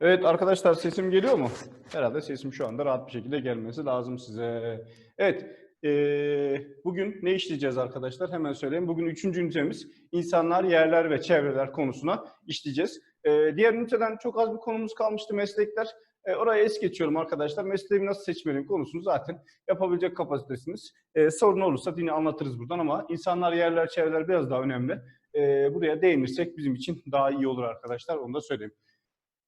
Evet arkadaşlar sesim geliyor mu? Herhalde sesim şu anda rahat bir şekilde gelmesi lazım size. Evet, eee, bugün ne işleyeceğiz arkadaşlar? Hemen söyleyeyim. Bugün üçüncü ünitemiz insanlar, yerler ve çevreler konusuna işleyeceğiz. Eee, diğer üniteden çok az bir konumuz kalmıştı meslekler. Eee, oraya es geçiyorum arkadaşlar. Mesleğimi nasıl seçmeliyim konusunu zaten yapabilecek kapasitesiniz. Eee, sorun olursa yine anlatırız buradan ama insanlar, yerler, çevreler biraz daha önemli. Eee, buraya değinirsek bizim için daha iyi olur arkadaşlar. Onu da söyleyeyim.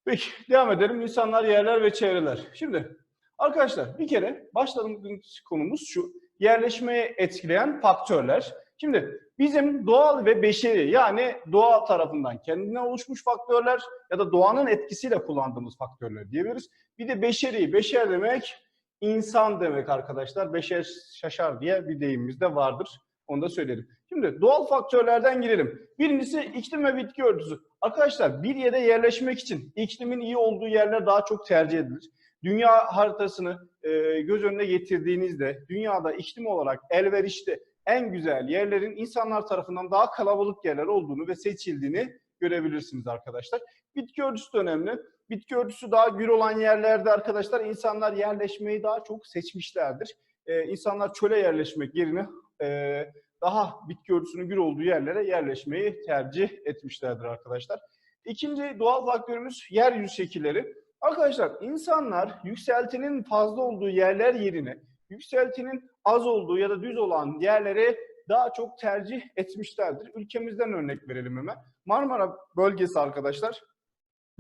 Peki devam edelim. İnsanlar, yerler ve çevreler. Şimdi arkadaşlar bir kere başladığımız konumuz şu. Yerleşmeye etkileyen faktörler. Şimdi bizim doğal ve beşeri yani doğa tarafından kendine oluşmuş faktörler ya da doğanın etkisiyle kullandığımız faktörler diyebiliriz. Bir de beşeri, beşer demek insan demek arkadaşlar. Beşer şaşar diye bir deyimimiz de vardır. Onu da söyleyelim. Şimdi doğal faktörlerden girelim. Birincisi iklim ve bitki örtüsü. Arkadaşlar bir yere yerleşmek için iklimin iyi olduğu yerler daha çok tercih edilir. Dünya haritasını e, göz önüne getirdiğinizde dünyada iklim olarak elverişli en güzel yerlerin insanlar tarafından daha kalabalık yerler olduğunu ve seçildiğini görebilirsiniz arkadaşlar. Bitki örtüsü de önemli. Bitki örtüsü daha gür olan yerlerde arkadaşlar insanlar yerleşmeyi daha çok seçmişlerdir. E, insanlar çöle yerleşmek yerine e, daha bitki örtüsünün gür olduğu yerlere yerleşmeyi tercih etmişlerdir arkadaşlar. İkinci doğal faktörümüz yeryüzü şekilleri. Arkadaşlar insanlar yükseltinin fazla olduğu yerler yerine yükseltinin az olduğu ya da düz olan yerlere daha çok tercih etmişlerdir. Ülkemizden örnek verelim hemen. Marmara bölgesi arkadaşlar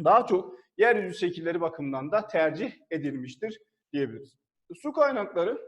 daha çok yeryüzü şekilleri bakımından da tercih edilmiştir diyebiliriz. Su kaynakları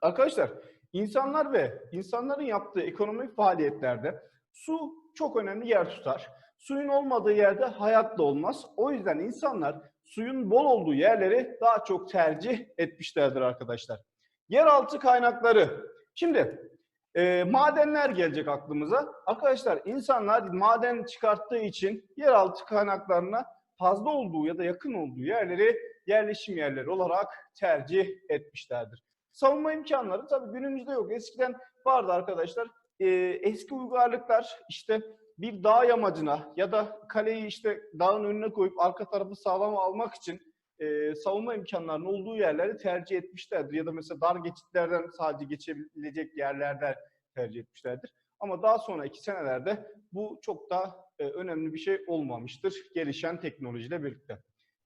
arkadaşlar İnsanlar ve insanların yaptığı ekonomik faaliyetlerde su çok önemli yer tutar. Suyun olmadığı yerde hayat da olmaz. O yüzden insanlar suyun bol olduğu yerleri daha çok tercih etmişlerdir arkadaşlar. Yeraltı kaynakları. Şimdi e, madenler gelecek aklımıza. Arkadaşlar insanlar maden çıkarttığı için yeraltı kaynaklarına fazla olduğu ya da yakın olduğu yerleri yerleşim yerleri olarak tercih etmişlerdir. Savunma imkanları tabii günümüzde yok. Eskiden vardı arkadaşlar. Ee, eski uygarlıklar işte bir dağ yamacına ya da kaleyi işte dağın önüne koyup arka tarafı sağlam almak için e, savunma imkanlarının olduğu yerleri tercih etmişlerdir. Ya da mesela dar geçitlerden sadece geçebilecek yerlerde tercih etmişlerdir. Ama daha sonraki senelerde bu çok da e, önemli bir şey olmamıştır gelişen teknolojiyle birlikte.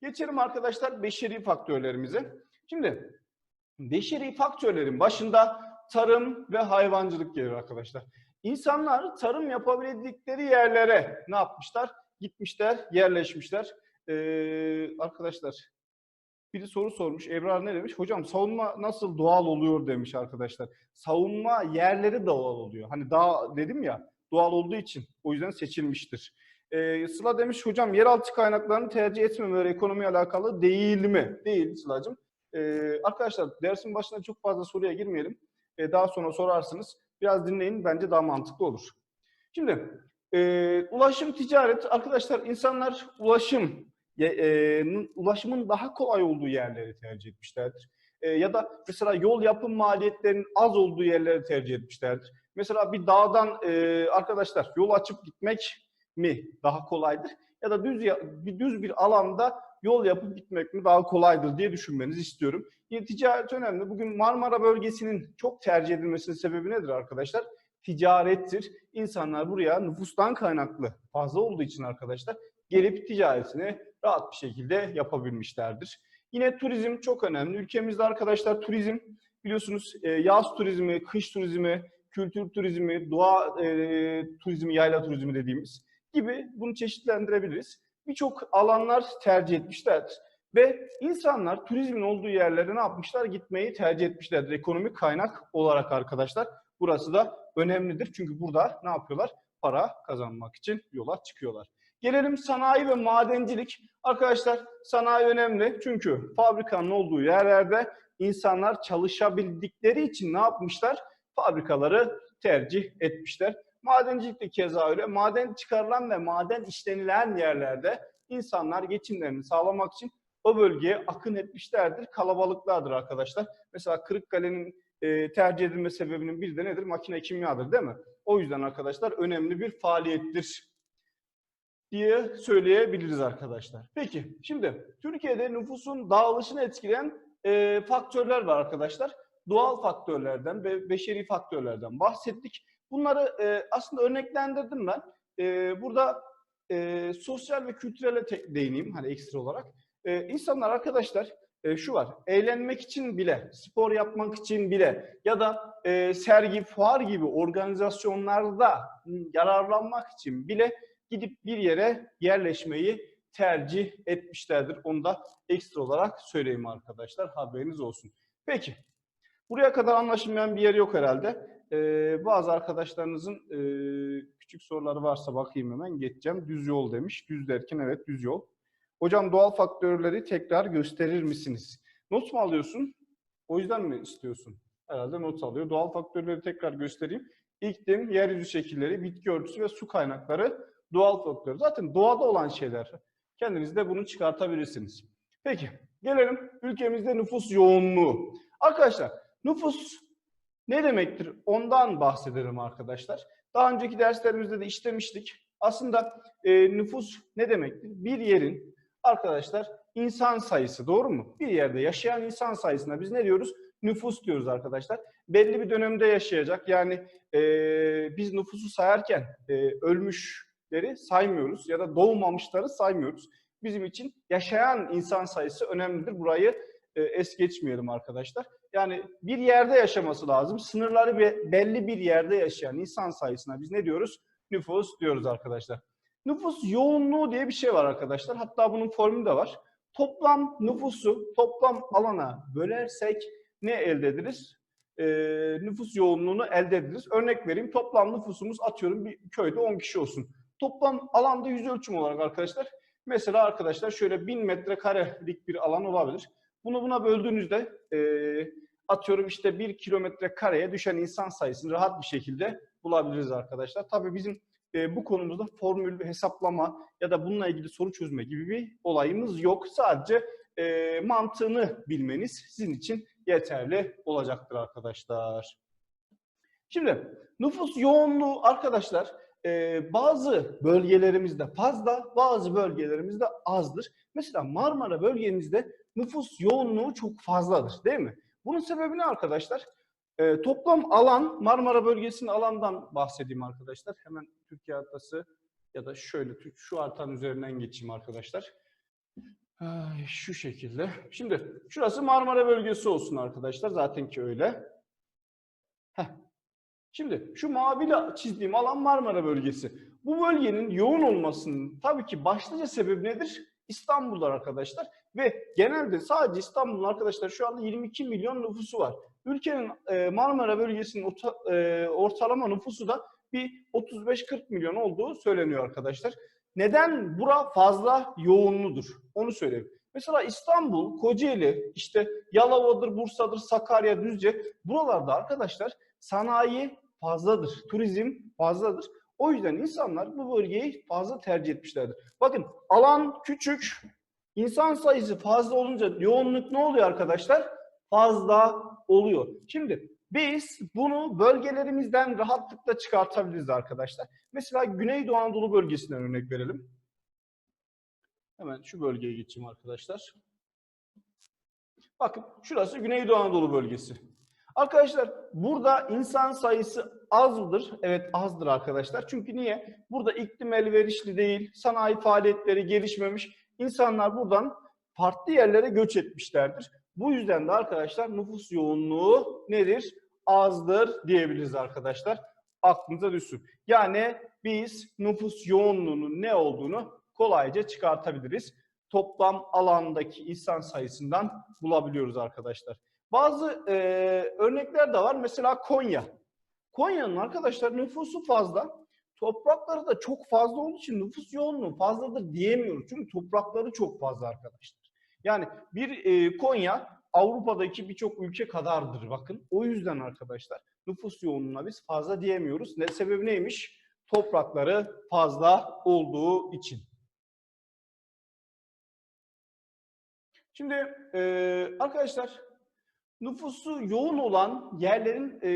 Geçelim arkadaşlar beşeri faktörlerimize. Şimdi beşeri faktörlerin başında tarım ve hayvancılık gelir arkadaşlar. İnsanlar tarım yapabildikleri yerlere ne yapmışlar? Gitmişler, yerleşmişler. Ee, arkadaşlar biri soru sormuş. Ebrar ne demiş? Hocam savunma nasıl doğal oluyor demiş arkadaşlar. Savunma yerleri doğal oluyor. Hani dağ dedim ya doğal olduğu için o yüzden seçilmiştir. Ee, Sıla demiş hocam yeraltı kaynaklarını tercih etmemeleri ekonomiye alakalı değil mi? Değil Sıla'cığım. Ee, arkadaşlar dersin başında çok fazla soruya girmeyelim. Ee, daha sonra sorarsınız. Biraz dinleyin bence daha mantıklı olur. Şimdi e, ulaşım ticaret arkadaşlar insanlar ulaşım e, ulaşımın daha kolay olduğu yerleri tercih etmişlerdir. E, ya da mesela yol yapım maliyetlerinin az olduğu yerleri tercih etmişlerdir. Mesela bir dağdan e, arkadaşlar yol açıp gitmek mi daha kolaydır? Ya da düz bir düz bir alanda yol yapıp gitmek mi daha kolaydır diye düşünmenizi istiyorum. Yine ticaret önemli. Bugün Marmara bölgesinin çok tercih edilmesinin sebebi nedir arkadaşlar? Ticarettir. İnsanlar buraya nüfustan kaynaklı fazla olduğu için arkadaşlar gelip ticaretini rahat bir şekilde yapabilmişlerdir. Yine turizm çok önemli. Ülkemizde arkadaşlar turizm biliyorsunuz e, yaz turizmi, kış turizmi, kültür turizmi, doğa e, turizmi, yayla turizmi dediğimiz gibi bunu çeşitlendirebiliriz birçok alanlar tercih etmişlerdir. Ve insanlar turizmin olduğu yerlere ne yapmışlar? Gitmeyi tercih etmişlerdir. Ekonomik kaynak olarak arkadaşlar. Burası da önemlidir. Çünkü burada ne yapıyorlar? Para kazanmak için yola çıkıyorlar. Gelelim sanayi ve madencilik. Arkadaşlar sanayi önemli. Çünkü fabrikanın olduğu yerlerde insanlar çalışabildikleri için ne yapmışlar? Fabrikaları tercih etmişler. Madencilik de keza öyle. Maden çıkarılan ve maden işlenilen yerlerde insanlar geçimlerini sağlamak için o bölgeye akın etmişlerdir. Kalabalıklardır arkadaşlar. Mesela Kırıkkale'nin e, tercih edilme sebebinin bir de nedir? Makine kimyadır değil mi? O yüzden arkadaşlar önemli bir faaliyettir. diye söyleyebiliriz arkadaşlar. Peki şimdi Türkiye'de nüfusun dağılışını etkileyen e, faktörler var arkadaşlar. Doğal faktörlerden ve beşeri faktörlerden bahsettik. Bunları e, aslında örneklendirdim ben. E, burada e, sosyal ve kültürele değineyim hani ekstra olarak. E, insanlar arkadaşlar e, şu var. Eğlenmek için bile, spor yapmak için bile ya da e, sergi, fuar gibi organizasyonlarda yararlanmak için bile gidip bir yere yerleşmeyi tercih etmişlerdir. Onu da ekstra olarak söyleyeyim arkadaşlar. Haberiniz olsun. Peki. Buraya kadar anlaşılmayan bir yer yok herhalde. Ee, bazı arkadaşlarınızın e, küçük soruları varsa bakayım hemen geçeceğim. Düz yol demiş. Düz derken evet düz yol. Hocam doğal faktörleri tekrar gösterir misiniz? Not mu alıyorsun? O yüzden mi istiyorsun? Herhalde not alıyor. Doğal faktörleri tekrar göstereyim. İklim, yeryüzü şekilleri, bitki örtüsü ve su kaynakları doğal faktör. Zaten doğada olan şeyler. Kendiniz de bunu çıkartabilirsiniz. Peki, gelelim ülkemizde nüfus yoğunluğu. Arkadaşlar, nüfus ne demektir? Ondan bahsedelim arkadaşlar. Daha önceki derslerimizde de işlemiştik. Aslında e, nüfus ne demektir? Bir yerin arkadaşlar insan sayısı doğru mu? Bir yerde yaşayan insan sayısına biz ne diyoruz? Nüfus diyoruz arkadaşlar. Belli bir dönemde yaşayacak. Yani e, biz nüfusu sayarken e, ölmüşleri saymıyoruz ya da doğmamışları saymıyoruz. Bizim için yaşayan insan sayısı önemlidir. Burayı e, es geçmeyelim arkadaşlar. Yani bir yerde yaşaması lazım. Sınırları be- belli bir yerde yaşayan insan sayısına biz ne diyoruz? Nüfus diyoruz arkadaşlar. Nüfus yoğunluğu diye bir şey var arkadaşlar. Hatta bunun formülü de var. Toplam nüfusu toplam alana bölersek ne elde ederiz? Ee, nüfus yoğunluğunu elde ederiz. Örnek vereyim. Toplam nüfusumuz atıyorum bir köyde 10 kişi olsun. Toplam alanda yüz ölçüm olarak arkadaşlar. Mesela arkadaşlar şöyle 1000 metrekarelik bir alan olabilir. Bunu buna böldüğünüzde e, atıyorum işte bir kilometre kareye düşen insan sayısını rahat bir şekilde bulabiliriz arkadaşlar. Tabii bizim e, bu konumuzda formül hesaplama ya da bununla ilgili soru çözme gibi bir olayımız yok. Sadece e, mantığını bilmeniz sizin için yeterli olacaktır arkadaşlar. Şimdi nüfus yoğunluğu arkadaşlar e, bazı bölgelerimizde fazla, bazı bölgelerimizde azdır. Mesela Marmara bölgemizde nüfus yoğunluğu çok fazladır değil mi? Bunun sebebi ne arkadaşlar? E, toplam alan, Marmara bölgesinin alandan bahsedeyim arkadaşlar. Hemen Türkiye haritası ya da şöyle şu haritanın üzerinden geçeyim arkadaşlar. Ay, Şu şekilde. Şimdi şurası Marmara bölgesi olsun arkadaşlar. Zaten ki öyle. Şimdi şu maviyle çizdiğim alan Marmara bölgesi. Bu bölgenin yoğun olmasının tabii ki başlıca sebebi nedir? İstanbul'lar arkadaşlar. Ve genelde sadece İstanbul'un arkadaşlar şu anda 22 milyon nüfusu var. Ülkenin e, Marmara bölgesinin e, ortalama nüfusu da bir 35-40 milyon olduğu söyleniyor arkadaşlar. Neden bura fazla yoğunludur? Onu söyleyeyim. Mesela İstanbul, Kocaeli, işte Yalova'dır, Bursa'dır, Sakarya, Düzce buralarda arkadaşlar sanayi fazladır, turizm fazladır. O yüzden insanlar bu bölgeyi fazla tercih etmişlerdir. Bakın alan küçük, insan sayısı fazla olunca yoğunluk ne oluyor arkadaşlar? Fazla oluyor. Şimdi biz bunu bölgelerimizden rahatlıkla çıkartabiliriz arkadaşlar. Mesela Güneydoğu Anadolu bölgesinden örnek verelim. Hemen şu bölgeye geçeyim arkadaşlar. Bakın şurası Güneydoğu Anadolu bölgesi. Arkadaşlar burada insan sayısı az mıdır? Evet azdır arkadaşlar. Çünkü niye? Burada iklim elverişli değil, sanayi faaliyetleri gelişmemiş. İnsanlar buradan farklı yerlere göç etmişlerdir. Bu yüzden de arkadaşlar nüfus yoğunluğu nedir? Azdır diyebiliriz arkadaşlar. Aklınıza düşsün. Yani biz nüfus yoğunluğunun ne olduğunu kolayca çıkartabiliriz. Toplam alandaki insan sayısından bulabiliyoruz arkadaşlar. Bazı e, örnekler de var. Mesela Konya. Konya'nın arkadaşlar nüfusu fazla. Toprakları da çok fazla olduğu için nüfus yoğunluğu fazladır diyemiyoruz. Çünkü toprakları çok fazla arkadaşlar. Yani bir e, Konya Avrupa'daki birçok ülke kadardır bakın. O yüzden arkadaşlar nüfus yoğunluğuna biz fazla diyemiyoruz. Ne sebebi neymiş? Toprakları fazla olduğu için. Şimdi e, arkadaşlar nüfusu yoğun olan yerlerin e,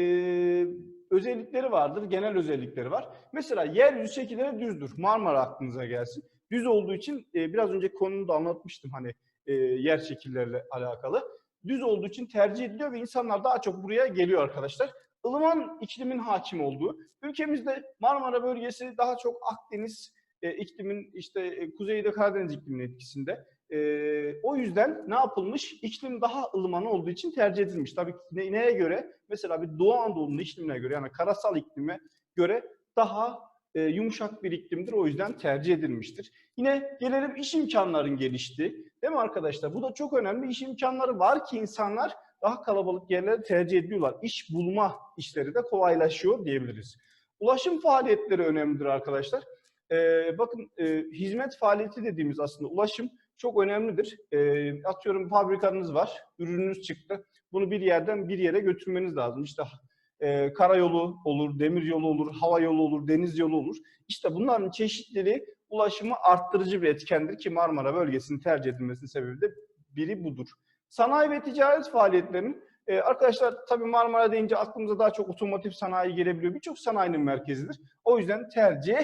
özellikleri vardır, genel özellikleri var. Mesela yeryüzü şekilleri düzdür. Marmara aklınıza gelsin. Düz olduğu için e, biraz önce konunu da anlatmıştım hani e, yer şekilleriyle alakalı. Düz olduğu için tercih ediliyor ve insanlar daha çok buraya geliyor arkadaşlar. Ilıman iklimin hakim olduğu, ülkemizde Marmara bölgesi daha çok Akdeniz e, iklimin işte e, kuzeyde Karadeniz ikliminin etkisinde. E, o yüzden ne yapılmış? İklim daha ılıman olduğu için tercih edilmiş. Tabii ne, neye göre? Mesela bir Doğu Anadolu'nun iklimine göre yani karasal iklime göre daha e, yumuşak bir iklimdir. O yüzden tercih edilmiştir. Yine gelelim iş imkanların geliştiği. Değil mi arkadaşlar? Bu da çok önemli. İş imkanları var ki insanlar daha kalabalık yerleri tercih ediyorlar. İş bulma işleri de kolaylaşıyor diyebiliriz. Ulaşım faaliyetleri önemlidir arkadaşlar. Ee, bakın e, hizmet faaliyeti dediğimiz aslında ulaşım çok önemlidir. Ee, atıyorum fabrikanız var, ürününüz çıktı. Bunu bir yerden bir yere götürmeniz lazım. İşte e, karayolu olur, demir yolu olur, hava yolu olur, deniz yolu olur. İşte bunların çeşitliliği ulaşımı arttırıcı bir etkendir ki Marmara bölgesinin tercih edilmesinin sebebi de biri budur. Sanayi ve ticaret faaliyetlerinin e, arkadaşlar tabii Marmara deyince aklımıza daha çok otomotiv sanayi gelebiliyor. Birçok sanayinin merkezidir. O yüzden tercih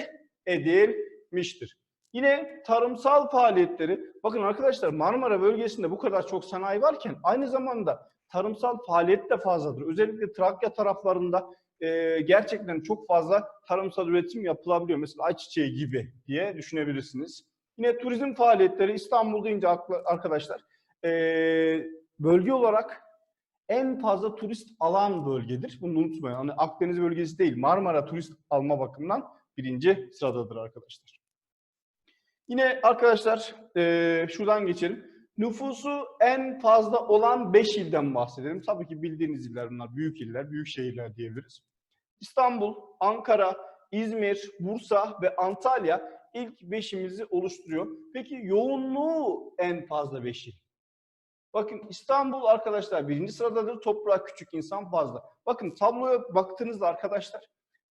edilmiştir. Yine tarımsal faaliyetleri, bakın arkadaşlar Marmara bölgesinde bu kadar çok sanayi varken aynı zamanda tarımsal faaliyet de fazladır. Özellikle Trakya taraflarında e, gerçekten çok fazla tarımsal üretim yapılabiliyor. Mesela ayçiçeği gibi diye düşünebilirsiniz. Yine turizm faaliyetleri İstanbul deyince arkadaşlar e, bölge olarak en fazla turist alan bölgedir. Bunu unutmayın. Hani Akdeniz bölgesi değil, Marmara turist alma bakımından birinci sıradadır arkadaşlar. Yine arkadaşlar e, şuradan geçelim. Nüfusu en fazla olan 5 ilden bahsedelim. Tabii ki bildiğiniz iller bunlar. Büyük iller, büyük şehirler diyebiliriz. İstanbul, Ankara, İzmir, Bursa ve Antalya ilk beşimizi oluşturuyor. Peki yoğunluğu en fazla 5 il. Bakın İstanbul arkadaşlar birinci sıradadır. Toprak küçük, insan fazla. Bakın tabloya baktığınızda arkadaşlar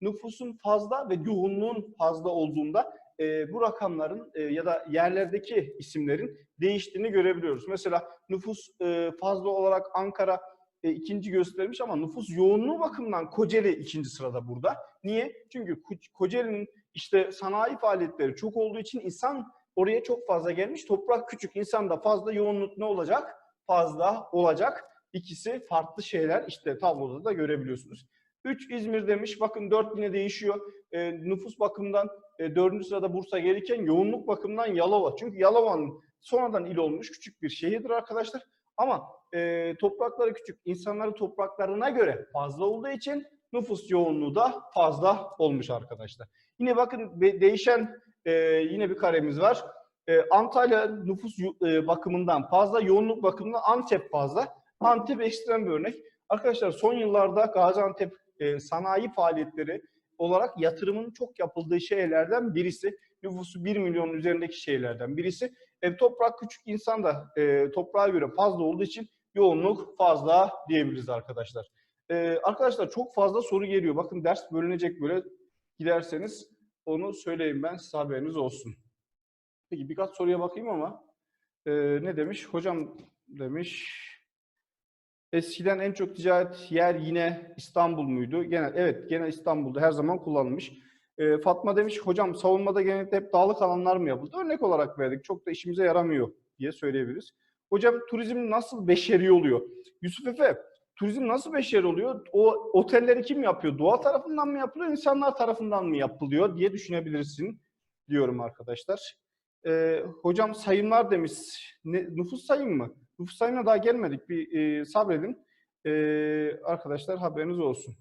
nüfusun fazla ve yoğunluğun fazla olduğunda e, bu rakamların e, ya da yerlerdeki isimlerin değiştiğini görebiliyoruz. Mesela nüfus e, fazla olarak Ankara e, ikinci göstermiş ama nüfus yoğunluğu bakımından Kocaeli ikinci sırada burada. Niye? Çünkü Kocaeli'nin işte sanayi faaliyetleri çok olduğu için insan oraya çok fazla gelmiş. Toprak küçük, insan da fazla yoğunluk ne olacak? Fazla olacak. İkisi farklı şeyler işte tabloda da görebiliyorsunuz. 3 İzmir demiş. Bakın 4 yine değişiyor. E, nüfus bakımından e, 4. sırada Bursa gelirken yoğunluk bakımından Yalova. Çünkü Yalova'nın sonradan il olmuş küçük bir şehirdir arkadaşlar. Ama e, toprakları küçük, insanları topraklarına göre fazla olduğu için nüfus yoğunluğu da fazla olmuş arkadaşlar. Yine bakın değişen e, yine bir karemiz var. E, Antalya nüfus e, bakımından fazla, yoğunluk bakımından Antep fazla. Antep ekstrem bir örnek. Arkadaşlar son yıllarda Gaziantep e, sanayi faaliyetleri olarak yatırımın çok yapıldığı şeylerden birisi. Nüfusu 1 milyon üzerindeki şeylerden birisi. E, toprak küçük insan da e, toprağa göre fazla olduğu için yoğunluk fazla diyebiliriz arkadaşlar. E, arkadaşlar çok fazla soru geliyor. Bakın ders bölünecek böyle giderseniz onu söyleyeyim ben size haberiniz olsun. Peki birkaç soruya bakayım ama e, ne demiş? Hocam demiş Eskiden en çok ticaret yer yine İstanbul muydu? Genel, evet gene İstanbul'da her zaman kullanılmış. E, Fatma demiş hocam savunmada genellikle hep dağlık alanlar mı yapıldı? Örnek olarak verdik. Çok da işimize yaramıyor diye söyleyebiliriz. Hocam turizm nasıl beşeri oluyor? Yusuf Efe, turizm nasıl beşeri oluyor? O otelleri kim yapıyor? Doğa tarafından mı yapılıyor, insanlar tarafından mı yapılıyor diye düşünebilirsin diyorum arkadaşlar. E, hocam sayımlar demiş. Ne, nüfus sayım mı? Nüfus sayımına daha gelmedik. Bir e, sabredin. E, arkadaşlar haberiniz olsun.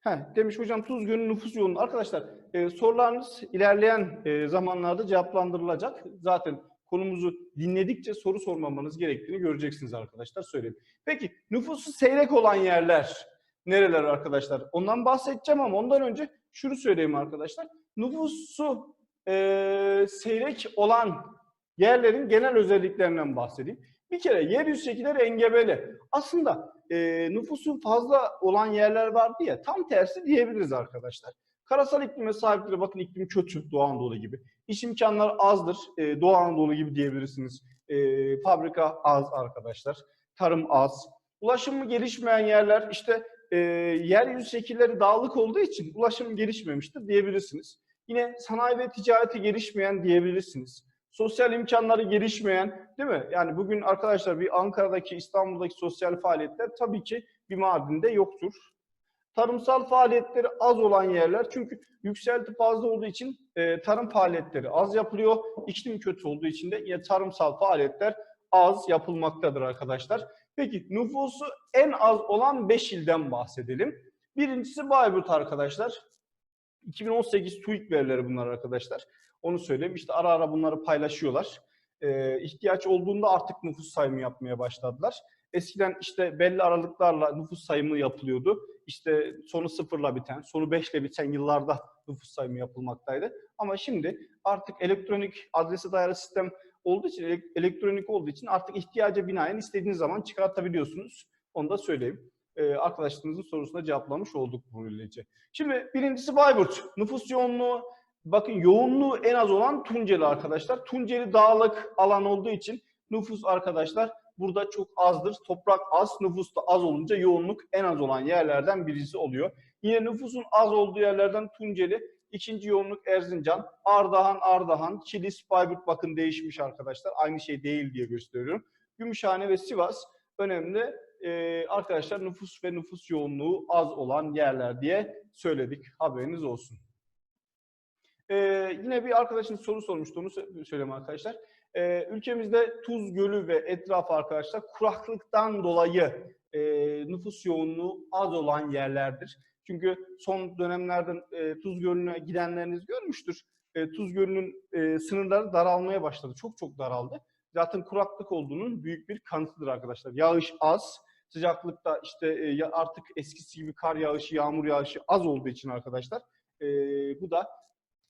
Heh, demiş hocam Tuz Gölü nüfus yoğunluğu. Arkadaşlar e, sorularınız ilerleyen e, zamanlarda cevaplandırılacak. Zaten konumuzu dinledikçe soru sormamanız gerektiğini göreceksiniz arkadaşlar söyleyeyim. Peki nüfusu seyrek olan yerler nereler arkadaşlar? Ondan bahsedeceğim ama ondan önce şunu söyleyeyim arkadaşlar. Nüfusu e, seyrek olan yerlerin genel özelliklerinden bahsedeyim. Bir kere yeryüzü şekilleri engebeli. Aslında e, nüfusun fazla olan yerler vardı ya tam tersi diyebiliriz arkadaşlar. Karasal iklime sahiptir. Bakın iklim kötü Doğu Anadolu gibi. İş imkanları azdır. E, Doğu Anadolu gibi diyebilirsiniz. E, fabrika az arkadaşlar. Tarım az. Ulaşımı gelişmeyen yerler işte e, yeryüzü şekilleri dağlık olduğu için ulaşım gelişmemiştir diyebilirsiniz. Yine sanayi ve ticareti gelişmeyen diyebilirsiniz. Sosyal imkanları gelişmeyen değil mi? Yani bugün arkadaşlar bir Ankara'daki, İstanbul'daki sosyal faaliyetler tabii ki bir Mardin'de yoktur. Tarımsal faaliyetleri az olan yerler çünkü yükselti fazla olduğu için e, tarım faaliyetleri az yapılıyor. İklim kötü olduğu için de yine tarımsal faaliyetler az yapılmaktadır arkadaşlar. Peki nüfusu en az olan 5 ilden bahsedelim. Birincisi Bayburt arkadaşlar. 2018 TÜİK verileri bunlar arkadaşlar. Onu söyleyeyim. İşte ara ara bunları paylaşıyorlar. Ee, ihtiyaç olduğunda artık nüfus sayımı yapmaya başladılar. Eskiden işte belli aralıklarla nüfus sayımı yapılıyordu. İşte sonu sıfırla biten, sonu beşle biten yıllarda nüfus sayımı yapılmaktaydı. Ama şimdi artık elektronik adrese dayalı sistem olduğu için, ele- elektronik olduğu için artık ihtiyaca binaen istediğiniz zaman çıkartabiliyorsunuz. Onu da söyleyeyim. Ee, arkadaşlarımızın sorusuna cevaplamış olduk böylece. Şimdi birincisi Bayburt. Nüfus yoğunluğu, bakın yoğunluğu en az olan Tunceli arkadaşlar. Tunceli dağlık alan olduğu için nüfus arkadaşlar burada çok azdır. Toprak az, nüfus da az olunca yoğunluk en az olan yerlerden birisi oluyor. Yine nüfusun az olduğu yerlerden Tunceli, ikinci yoğunluk Erzincan, Ardahan, Ardahan, Kilis, Bayburt bakın değişmiş arkadaşlar. Aynı şey değil diye gösteriyorum. Gümüşhane ve Sivas önemli e, arkadaşlar nüfus ve nüfus yoğunluğu az olan yerler diye söyledik. Haberiniz olsun. E, yine bir arkadaşın soru sormuştu onu sö- söyleyeyim arkadaşlar. E, ülkemizde Tuz Gölü ve etrafı arkadaşlar kuraklıktan dolayı e, nüfus yoğunluğu az olan yerlerdir. Çünkü son dönemlerde e, Tuz Gölü'ne gidenleriniz görmüştür. E, Tuz Gölü'nün e, sınırları daralmaya başladı. Çok çok daraldı. Zaten kuraklık olduğunun büyük bir kanıtıdır arkadaşlar. Yağış az, sıcaklıkta işte e, artık eskisi gibi kar yağışı, yağmur yağışı az olduğu için arkadaşlar e, bu da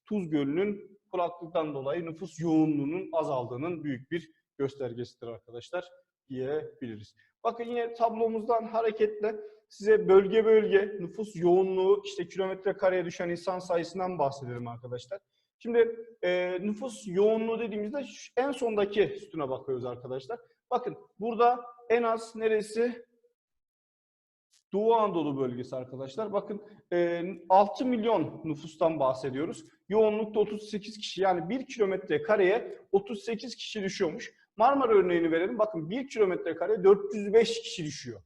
Tuz Gölü'nün kuraklıktan dolayı nüfus yoğunluğunun azaldığının büyük bir göstergesidir arkadaşlar diyebiliriz. Bakın yine tablomuzdan hareketle size bölge bölge nüfus yoğunluğu işte kilometre kareye düşen insan sayısından bahsedelim arkadaşlar. Şimdi e, nüfus yoğunluğu dediğimizde en sondaki sütuna bakıyoruz arkadaşlar. Bakın burada en az neresi? Doğu Anadolu bölgesi arkadaşlar. Bakın e, 6 milyon nüfustan bahsediyoruz. Yoğunlukta 38 kişi yani 1 kilometre kareye 38 kişi düşüyormuş. Marmara örneğini verelim. Bakın 1 kilometre kareye 405 kişi düşüyor.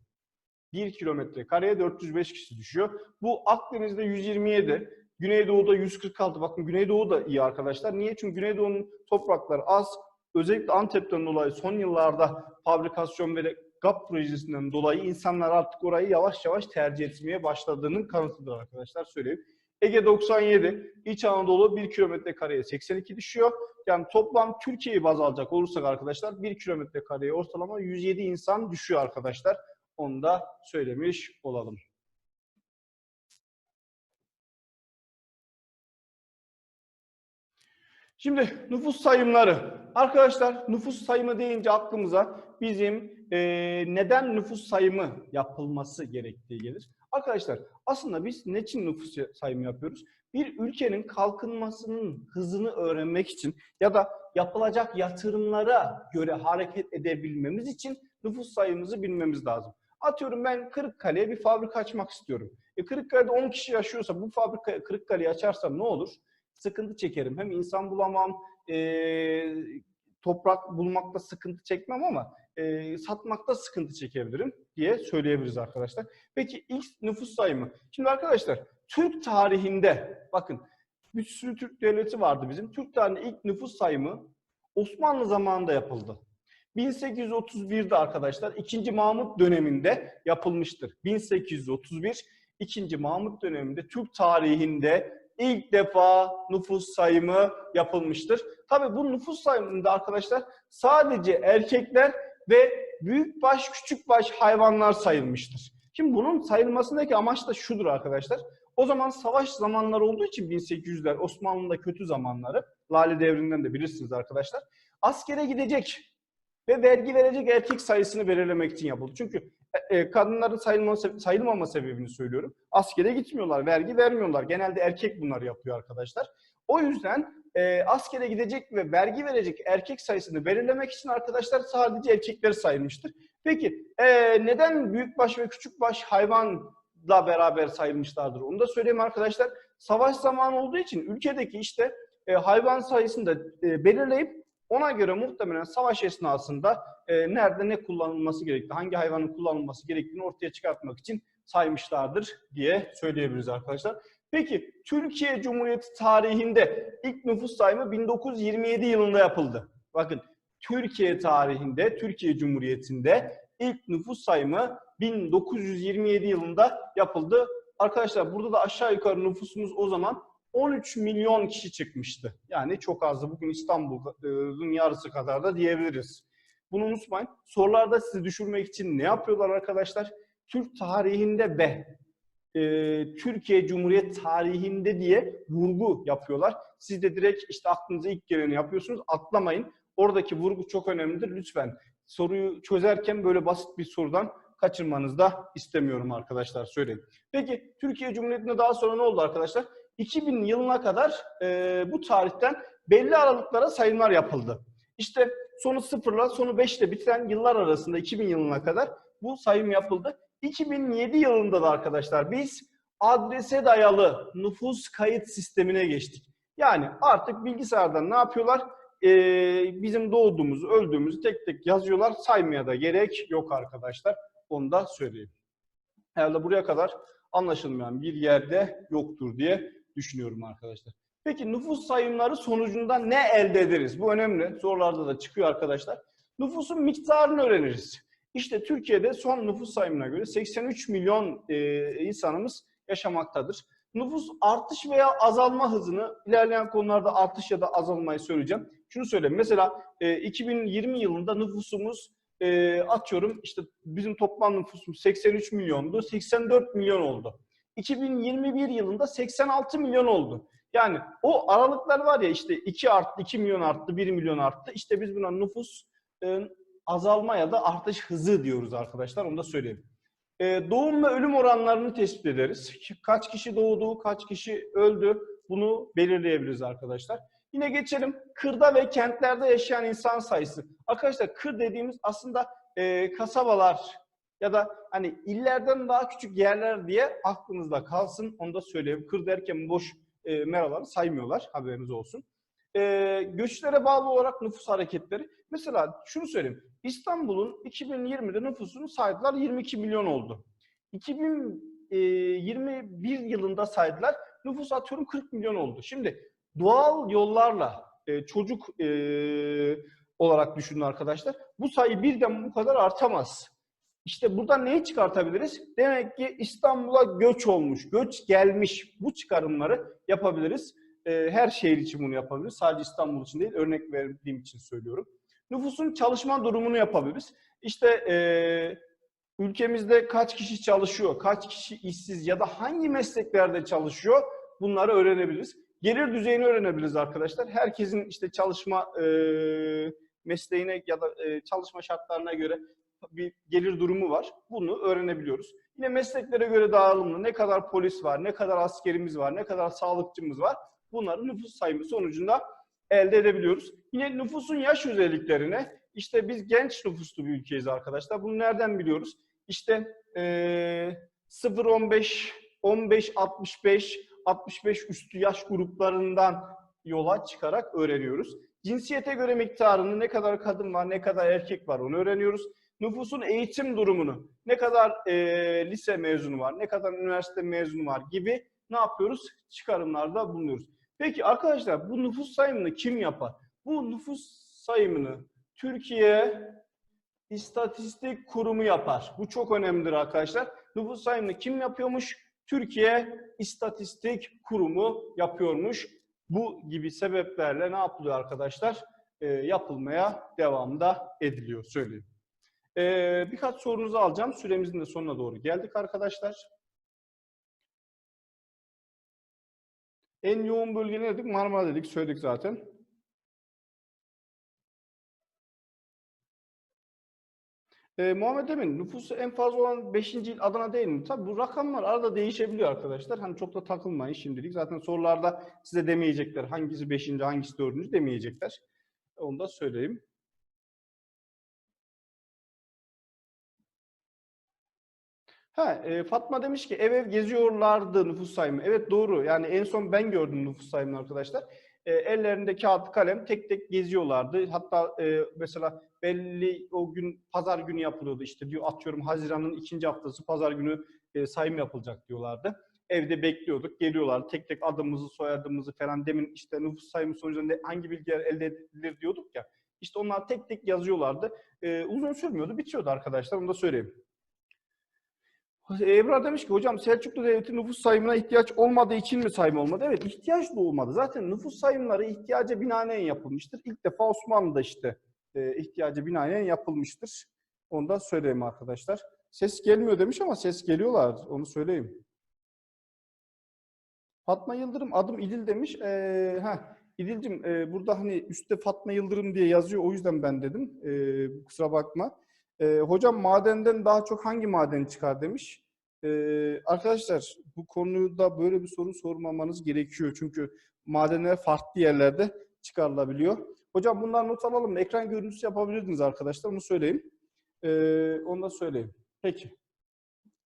1 kilometre kareye 405 kişi düşüyor. Bu Akdeniz'de 127, Güneydoğu'da 146. Bakın Güneydoğu da iyi arkadaşlar. Niye? Çünkü Güneydoğu'nun toprakları az. Özellikle Antep'ten dolayı son yıllarda fabrikasyon ve GAP projesinden dolayı insanlar artık orayı yavaş yavaş tercih etmeye başladığının kanıtıdır arkadaşlar söyleyeyim. Ege 97, İç Anadolu 1 kilometre kareye 82 düşüyor. Yani toplam Türkiye'yi baz alacak olursak arkadaşlar 1 kilometre kareye ortalama 107 insan düşüyor arkadaşlar. Onu da söylemiş olalım. Şimdi nüfus sayımları. Arkadaşlar nüfus sayımı deyince aklımıza bizim eee, neden nüfus sayımı yapılması gerektiği gelir. Arkadaşlar aslında biz ne için nüfus sayımı yapıyoruz? Bir ülkenin kalkınmasının hızını öğrenmek için ya da yapılacak yatırımlara göre hareket edebilmemiz için nüfus sayımızı bilmemiz lazım. Atıyorum ben Kırıkkale'ye bir fabrika açmak istiyorum. E Kırıkkale'de 10 kişi yaşıyorsa bu fabrika Kırıkkale'yi açarsam ne olur? Sıkıntı çekerim. Hem insan bulamam, e, toprak bulmakta sıkıntı çekmem ama e, satmakta sıkıntı çekebilirim diye söyleyebiliriz arkadaşlar. Peki ilk nüfus sayımı. Şimdi arkadaşlar Türk tarihinde bakın bir sürü Türk devleti vardı bizim. Türk tarihinde ilk nüfus sayımı Osmanlı zamanında yapıldı. 1831'de arkadaşlar 2. Mahmut döneminde yapılmıştır. 1831 2. Mahmut döneminde Türk tarihinde ilk defa nüfus sayımı yapılmıştır. Tabii bu nüfus sayımında arkadaşlar sadece erkekler ve büyükbaş küçükbaş hayvanlar sayılmıştır. Şimdi bunun sayılmasındaki amaç da şudur arkadaşlar. O zaman savaş zamanları olduğu için 1800'ler Osmanlı'nın da kötü zamanları. Lale devrinden de bilirsiniz arkadaşlar. Askere gidecek ve vergi verecek erkek sayısını belirlemek için yapıldı. Çünkü e, kadınların sayılma, sayılmama sebebini söylüyorum. Askere gitmiyorlar, vergi vermiyorlar. Genelde erkek bunları yapıyor arkadaşlar. O yüzden e, askere gidecek ve vergi verecek erkek sayısını belirlemek için arkadaşlar sadece erkekleri sayılmıştır. Peki e, neden büyükbaş ve küçükbaş hayvanla beraber sayılmışlardır? Onu da söyleyeyim arkadaşlar. Savaş zamanı olduğu için ülkedeki işte e, hayvan sayısını da e, belirleyip ona göre muhtemelen savaş esnasında e, nerede ne kullanılması gerektiği, hangi hayvanın kullanılması gerektiğini ortaya çıkartmak için saymışlardır diye söyleyebiliriz arkadaşlar. Peki Türkiye Cumhuriyeti tarihinde ilk nüfus sayımı 1927 yılında yapıldı. Bakın Türkiye tarihinde, Türkiye Cumhuriyeti'nde ilk nüfus sayımı 1927 yılında yapıldı. Arkadaşlar burada da aşağı yukarı nüfusumuz o zaman 13 milyon kişi çıkmıştı. Yani çok azdı. Bugün İstanbul'un yarısı kadar da diyebiliriz. Bunu unutmayın. Sorularda sizi düşürmek için ne yapıyorlar arkadaşlar? Türk tarihinde be, e, Türkiye Cumhuriyet tarihinde diye vurgu yapıyorlar. Siz de direkt işte aklınıza ilk geleni yapıyorsunuz. Atlamayın. Oradaki vurgu çok önemlidir. Lütfen soruyu çözerken böyle basit bir sorudan kaçırmanızı da istemiyorum arkadaşlar söyleyeyim. Peki Türkiye Cumhuriyeti'nde daha sonra ne oldu arkadaşlar? 2000 yılına kadar e, bu tarihten belli aralıklara sayımlar yapıldı. İşte sonu sıfırla sonu 5 ile bitiren yıllar arasında 2000 yılına kadar bu sayım yapıldı. 2007 yılında da arkadaşlar biz adrese dayalı nüfus kayıt sistemine geçtik. Yani artık bilgisayardan ne yapıyorlar? Ee, bizim doğduğumuzu, öldüğümüzü tek tek yazıyorlar. Saymaya da gerek yok arkadaşlar. Onu da söyleyeyim. Herhalde buraya kadar anlaşılmayan bir yerde yoktur diye düşünüyorum arkadaşlar. Peki nüfus sayımları sonucunda ne elde ederiz? Bu önemli. Sorularda da çıkıyor arkadaşlar. Nüfusun miktarını öğreniriz. İşte Türkiye'de son nüfus sayımına göre 83 milyon e, insanımız yaşamaktadır. Nüfus artış veya azalma hızını ilerleyen konularda artış ya da azalmayı söyleyeceğim. Şunu söyleyeyim. Mesela e, 2020 yılında nüfusumuz e, atıyorum işte bizim toplam nüfusumuz 83 milyondu. 84 milyon oldu. 2021 yılında 86 milyon oldu. Yani o aralıklar var ya işte 2 arttı, 2 milyon arttı, 1 milyon arttı. İşte biz buna nüfus e, azalma ya da artış hızı diyoruz arkadaşlar. Onu da söyleyeyim. E, doğum ve ölüm oranlarını tespit ederiz. Kaç kişi doğdu, kaç kişi öldü bunu belirleyebiliriz arkadaşlar. Yine geçelim. Kırda ve kentlerde yaşayan insan sayısı. Arkadaşlar kır dediğimiz aslında e, kasabalar ya da hani illerden daha küçük yerler diye aklınızda kalsın. Onu da söyleyeyim. Kır derken boş e, meraları saymıyorlar. Haberiniz olsun. E, göçlere bağlı olarak nüfus hareketleri. Mesela şunu söyleyeyim. İstanbul'un 2020'de nüfusunu saydılar 22 milyon oldu. 2021 yılında saydılar nüfus atıyorum 40 milyon oldu. Şimdi doğal yollarla e, çocuk e, olarak düşünün arkadaşlar. Bu sayı birden bu kadar artamaz. İşte buradan neyi çıkartabiliriz? Demek ki İstanbul'a göç olmuş, göç gelmiş. Bu çıkarımları yapabiliriz. E, her şehir için bunu yapabiliriz. Sadece İstanbul için değil, örnek verdiğim için söylüyorum. Nüfusun çalışma durumunu yapabiliriz. İşte e, ülkemizde kaç kişi çalışıyor, kaç kişi işsiz ya da hangi mesleklerde çalışıyor bunları öğrenebiliriz. Gelir düzeyini öğrenebiliriz arkadaşlar. Herkesin işte çalışma e, mesleğine ya da e, çalışma şartlarına göre bir gelir durumu var. Bunu öğrenebiliyoruz. Yine mesleklere göre dağılımlı ne kadar polis var, ne kadar askerimiz var, ne kadar sağlıkçımız var. Bunları nüfus sayımı sonucunda elde edebiliyoruz. Yine nüfusun yaş özelliklerine işte biz genç nüfuslu bir ülkeyiz arkadaşlar. Bunu nereden biliyoruz? İşte e, 0-15, 15-65, 65 üstü yaş gruplarından yola çıkarak öğreniyoruz. Cinsiyete göre miktarını ne kadar kadın var, ne kadar erkek var onu öğreniyoruz. Nüfusun eğitim durumunu, ne kadar e, lise mezunu var, ne kadar üniversite mezunu var gibi ne yapıyoruz? Çıkarımlarda bulunuyoruz. Peki arkadaşlar bu nüfus sayımını kim yapar? Bu nüfus sayımını Türkiye İstatistik Kurumu yapar. Bu çok önemlidir arkadaşlar. Nüfus sayımını kim yapıyormuş? Türkiye İstatistik Kurumu yapıyormuş. Bu gibi sebeplerle ne yapılıyor arkadaşlar? E, yapılmaya devam da ediliyor söyleyeyim. E, birkaç sorunuzu alacağım. Süremizin de sonuna doğru geldik arkadaşlar. En yoğun bölge ne dedik? Marmara dedik, söyledik zaten. Ee, Muhammed Emin, nüfusu en fazla olan 5. il Adana değil mi? Tabii bu rakamlar arada değişebiliyor arkadaşlar. Hani çok da takılmayın şimdilik. Zaten sorularda size demeyecekler. Hangisi 5. hangisi 4. demeyecekler. Onu da söyleyeyim. Ha, e, Fatma demiş ki ev ev geziyorlardı nüfus sayımı. Evet doğru. Yani en son ben gördüm nüfus sayımını arkadaşlar. E, ellerinde kağıt kalem tek tek geziyorlardı. Hatta e, mesela belli o gün pazar günü yapılıyordu işte diyor atıyorum Haziran'ın ikinci haftası pazar günü e, sayım yapılacak diyorlardı. Evde bekliyorduk, geliyorlar tek tek adımızı, soyadımızı falan demin işte nüfus sayımı sonucunda hangi bilgiler elde edilir diyorduk ya. İşte onlar tek tek yazıyorlardı. E, uzun sürmüyordu, bitiyordu arkadaşlar onu da söyleyeyim. Ebrar demiş ki hocam Selçuklu Devleti nüfus sayımına ihtiyaç olmadığı için mi sayım olmadı? Evet ihtiyaç da olmadı. Zaten nüfus sayımları ihtiyaca binaen yapılmıştır. İlk defa Osmanlı'da işte e, ihtiyaca binaen yapılmıştır. Onu da söyleyeyim arkadaşlar. Ses gelmiyor demiş ama ses geliyorlar. Onu söyleyeyim. Fatma Yıldırım adım İdil demiş. Ee, ha İdil'cim e, burada hani üstte Fatma Yıldırım diye yazıyor. O yüzden ben dedim. Ee, kusura bakma. Ee, hocam madenden daha çok hangi maden çıkar demiş. Ee, arkadaşlar bu konuda böyle bir soru sormamanız gerekiyor. Çünkü madenler farklı yerlerde çıkarılabiliyor. Hocam bunlar not alalım. mı? Ekran görüntüsü yapabilirdiniz arkadaşlar. Onu söyleyeyim. Ee, onu da söyleyeyim. Peki.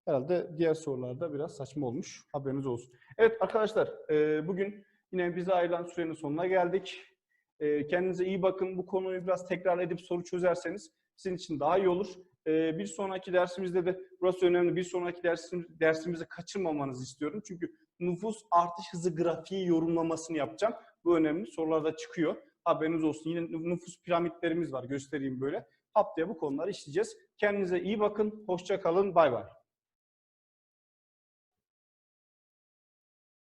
Herhalde diğer sorularda biraz saçma olmuş. Haberiniz olsun. Evet arkadaşlar e, bugün yine bize ayrılan sürenin sonuna geldik. E, kendinize iyi bakın. Bu konuyu biraz tekrar edip soru çözerseniz sizin için daha iyi olur. E, bir sonraki dersimizde de burası önemli. Bir sonraki dersim, dersimizi kaçırmamanızı istiyorum. Çünkü nüfus artış hızı grafiği yorumlamasını yapacağım. Bu önemli. Sorularda çıkıyor. Haberiniz olsun. Yine nüfus piramitlerimiz var. Göstereyim böyle. Haftaya bu konuları işleyeceğiz. Kendinize iyi bakın. Hoşça kalın. Bay bay.